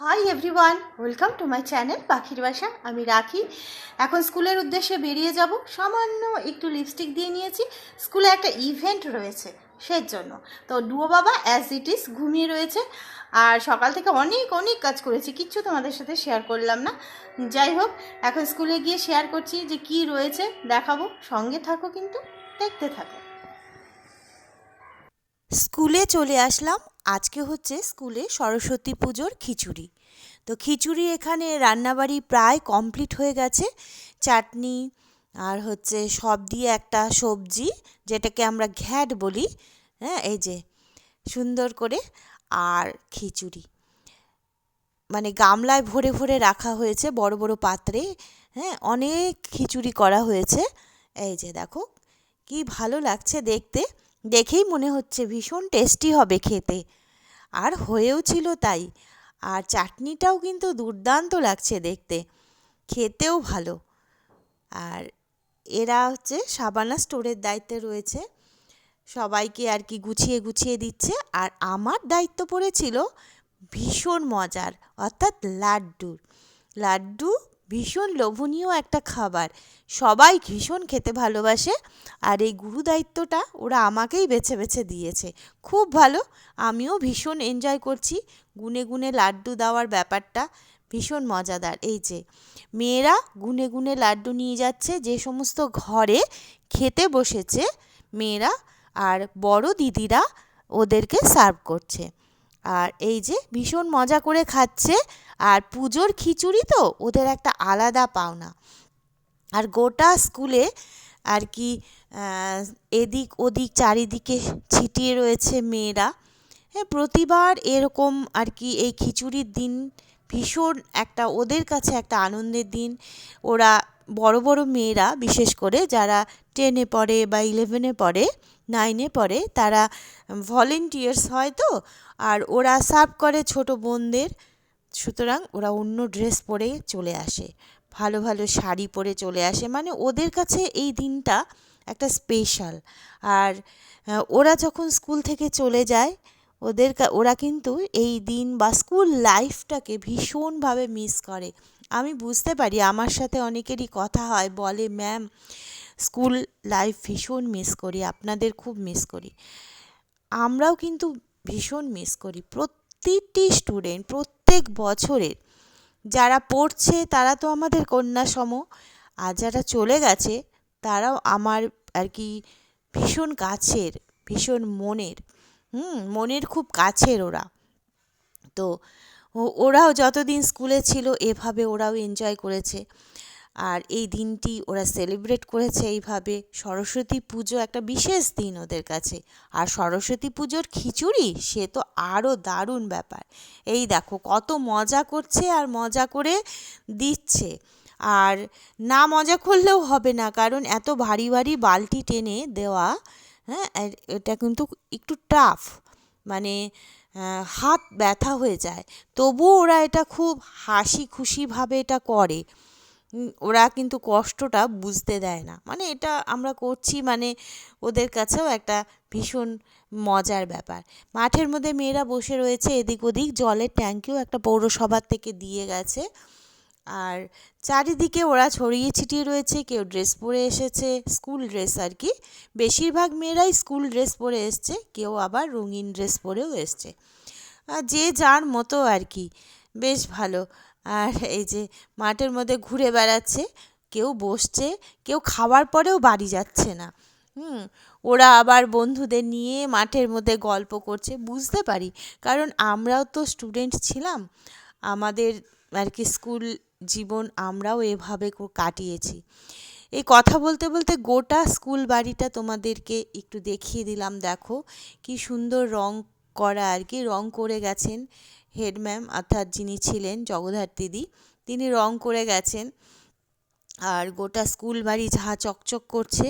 Hi everyone welcome to my channel পাখির বাসা আমি রাখি। এখন স্কুলের উদ্দেশ্যে বেরিয়ে যাব। সামান্য একটু লিপস্টিক দিয়ে নিয়েছি। স্কুলে একটা ইভেন্ট রয়েছে সেই জন্য। তো ডুয়ো বাবা অ্যাজ ইট ইজ ঘুমিয়ে রয়েছে। আর সকাল থেকে অনেক অনেক কাজ করেছি। কিচ্ছু তোমাদের সাথে শেয়ার করলাম না। যাই হোক, এখন স্কুলে গিয়ে শেয়ার করছি যে কি রয়েছে, দেখাবো। সঙ্গে থাকো কিন্তু, দেখতে থাকো। স্কুলে চলে আসলাম আজকে হচ্ছে স্কুলে সরস্বতী পুজোর খিচুড়ি। তো খিচুড়ি এখানে রান্নাবাড়ি প্রায় কমপ্লিট হয়ে গেছে। চাটনি আর হচ্ছে সব দিয়ে একটা সবজি, যেটাকে আমরা ঘ্যাট বলি হ্যাঁ এই যে সুন্দর করে আর খিচুড়ি। মানে গামলায় ভরে ভরে রাখা হয়েছে বড় বড় পাত্রে হ্যাঁ অনেক খিচুড়ি করা হয়েছে। এই যে দেখো, কি ভালো লাগছে দেখতে। দেখেই মনে হচ্ছে ভীষণ টেস্টি হবে খেতে। আর হয়েও ছিল তাই। আর চাটনিটাও কিন্তু দুর্দান্ত লাগছে দেখতে। খেতেও ভালো। আর এরা হচ্ছে সাবানা স্টোরের দায়িত্বে রয়েছে। সবাইকে আর কি গুছিয়ে গুছিয়ে দিচ্ছে। আর আমার দায়িত্ব পড়েছিল ভীষণ মজার, অর্থাৎ লাড্ডুর লাড্ডু ভীষণ লোভনীয় একটা খাবার। সবাই ভীষণ খেতে ভালোবাসে, আর এই গুরু দায়িত্বটা ওরা আমাকেই বেছে বেছে দিয়েছে। খুব ভালো, আমিও ভীষণ এনজয় করছি। গুনে গুনে লাড্ডু দেওয়ার ব্যাপারটা ভীষণ মজাদার। এই যে, মেয়েরা গুনে গুনে লাড্ডু নিয়ে যাচ্ছে, যে সমস্ত ঘরে খেতে বসেছে মেয়েরা, আর বড় দিদিরা ওদেরকে সার্ভ করছে। আর এই যে ভীষণ মজা করে খাচ্ছে, আর পুজোর খিচুড়ি তো ওদের একটা আলাদা পাওনা। আর গোটা স্কুলে আর কি এদিক ওদিক চারিদিকে ছিটিয়ে রয়েছে মেয়েরা। হ্যাঁ প্রতিবার এরকম আর কি এই খিচুড়ির দিন ভীষণ একটা ওদের কাছে একটা আনন্দের দিন। ওরা বড় বড় মেয়েরা বিশেষ করে যারা টেনে পড়ে বা ইলেভেনে পড়ে নাইনে পড়ে, তারা ভলেন্টিয়ার্স হয় তো, আর ওরা সার্ভ করে ছোট বোনদের। সুতরাং ওরা অন্য ড্রেস পরে চলে আসে, ভালো ভালো শাড়ি পরে চলে আসে। মানে ওদের কাছে এই দিনটা একটা স্পেশাল আর ওরা যখন স্কুল থেকে চলে যায়, ওদের ওরা কিন্তু এই দিন বা স্কুল লাইফটাকে ভীষণভাবে মিস করে। আমি বুঝতে পারি, আমার সাথে অনেকেরই কথা হয়, বলে ম্যাম স্কুল লাইফ ভীষণ মিস করি, আপনাদের খুব মিস করি। আমরাও কিন্তু ভীষণ মিস করি। প্রতিটি স্টুডেন্ট প্রত্যেক বছরের যারা পড়ছে তারা তো আমাদের কন্যা সম আর যারা চলে গেছে তারাও আমার আর কি ভীষণ কাছের, ভীষণ মনের, হুম, মনের খুব কাছের ওরা। তো ওরাও যতদিন স্কুলে ছিল এভাবে ওরাও এনজয় করেছে। আর এই দিনটি ওরা সেলিব্রেট করেছে এইভাবে। সরস্বতী পুজো একটা বিশেষ দিন ওদের কাছে। আর সরস্বতী পুজোর খিচুড়ি, সে তো আরও দারুণ ব্যাপার। এই দেখো কত মজা করছে আর মজা করে দিচ্ছে। আর না মজা করলেও হবে না, কারণ এত ভারী ভারী বালতি টেনে দেওয়া হ্যাঁ এটা কিন্তু একটু টাফ মানে হাত ব্যথা হয়ে যায়। তবুও ওরা এটা খুব হাসি খুশিভাবে এটা করে। ওরা কিন্তু কষ্টটা বুঝতে দেয় না। মানে এটা আমরা করছি মানে ওদের কাছেও একটা ভীষণ মজার ব্যাপার। মাঠের মধ্যে মেয়েরা বসে রয়েছে এদিক ওদিক, জলের ট্যাঙ্কিও একটা পৌরসভার থেকে দিয়ে গেছে। আর চারিদিকে ওরা ছড়িয়ে ছিটিয়ে রয়েছে, কেউ ড্রেস পরে এসেছে স্কুল ড্রেস আর কি। বেশিরভাগ মেয়েরাই স্কুল ড্রেস পরে এসছে, কেউ আবার রঙিন ড্রেস পরেও এসছে। যে যার মতো আর কি, বেশ ভালো। আর এই যে মাঠের মধ্যে ঘুরে বেড়াচ্ছে, কেউ বসছে, কেউ খাওয়ার পরেও বাড়ি যাচ্ছে না। হুম, ওরা আবার বন্ধুদের নিয়ে মাঠের মধ্যে গল্প করছে, বুঝতে পারি। কারণ আমরাও তো স্টুডেন্ট ছিলাম, আমাদের আর কি স্কুল জীবন আমরাও এভাবে কাটিয়েছি। এই কথা বলতে বলতে গোটা স্কুল বাড়িটা তোমাদেরকে একটু দেখিয়ে দিলাম, দেখো। কি সুন্দর রং করা আর কি, রং করে গেছেন। হেড ম্যাম অর্থাৎ যিনি ছিলেন জগদ্ধার দিদি, তিনি রং করে গেছেন। আর গোটা স্কুল বাড়ি ঝা চকচক করছে,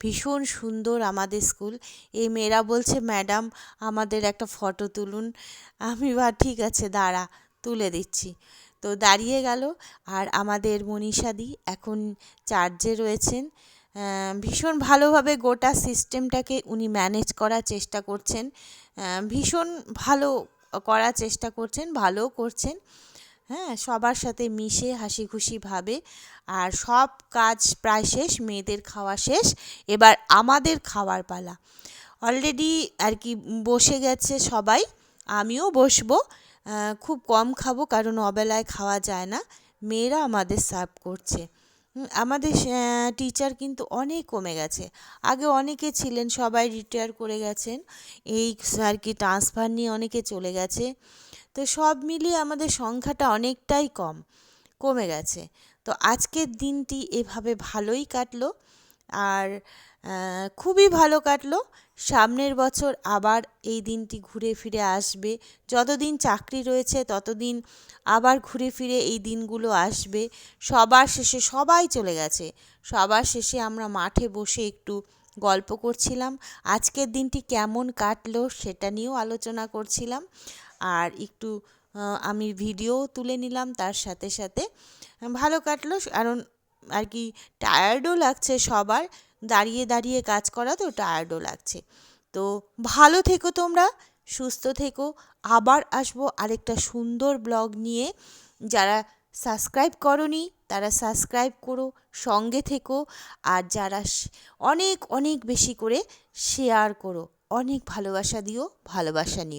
ভীষণ সুন্দর আমাদের স্কুল। এই মেয়েরা বলছে, ম্যাডাম, আমাদের একটা ফটো তুলুন। আমি বা ঠিক আছে, দাঁড়া, তুলে দিচ্ছি। তো দাঁড়িয়ে গেল। আর আমাদের মনীষাদি এখন চার্জে রয়েছেন। ভীষণ ভালোভাবে গোটা সিস্টেমটাকে উনি ম্যানেজ করার চেষ্টা করছেন। ভীষণ ভালো করার চেষ্টা করছেন, ভালোও করছেন। হ্যাঁ সবার সাথে মিশে হাসি খুশিভাবে আর সব কাজ প্রায় শেষ, মেয়েদের খাওয়া শেষ। এবার আমাদের খাওয়ার পালা। অলরেডি আর কি বসে গেছে সবাই। আমিও বসবো। খুব কম খাব, কারণ অবেলায় খাওয়া যায় না। মেয়েরা আমাদের সার্ভ করছে। আমাদের টিচার কিন্তু অনেক কমে গেছে। আগে অনেকে ছিলেন, সবাই রিটায়ার করে গেছেন। এই আর কি ট্রান্সফার নিয়ে অনেকে চলে গেছে। তো সব মিলিয়ে আমাদের সংখ্যাটা অনেকটাই কম, কমে গেছে। তো আজকের দিনটি এভাবে ভালোই কাটলো। আর খুবই ভালো কাটলো। সামনের বছর আবার এই দিনটি ঘুরে ফিরে আসবে। যতদিন চাকরি রয়েছে, ততদিন আবার ঘুরে ফিরে এই দিনগুলো আসবে। সবার শেষে সবাই চলে গেছে। সবার শেষে আমরা মাঠে বসে একটু গল্প করছিলাম। আজকের দিনটি কেমন কাটলো সেটা নিয়েও আলোচনা করছিলাম। আর একটু আমি ভিডিও তুলে নিলাম, তার সাথে সাথে ভালো কাটলো। কারণ আর কি টায়ার্ডও লাগছে সবার। দাঁড়িয়ে দাঁড়িয়ে কাজ করা তো টায়ার্ডও লাগছে। তো ভালো থেকো তোমরা, সুস্থ থেকো। আবার আসব আরেকটা সুন্দর ব্লগ নিয়ে। যারা সাবস্ক্রাইব করনি, তারা সাবস্ক্রাইব করো, সঙ্গে থেকো। আর যারা অনেক অনেক বেশি করে শেয়ার করো। অনেক ভালোবাসা দিও, ভালোবাসা নিও।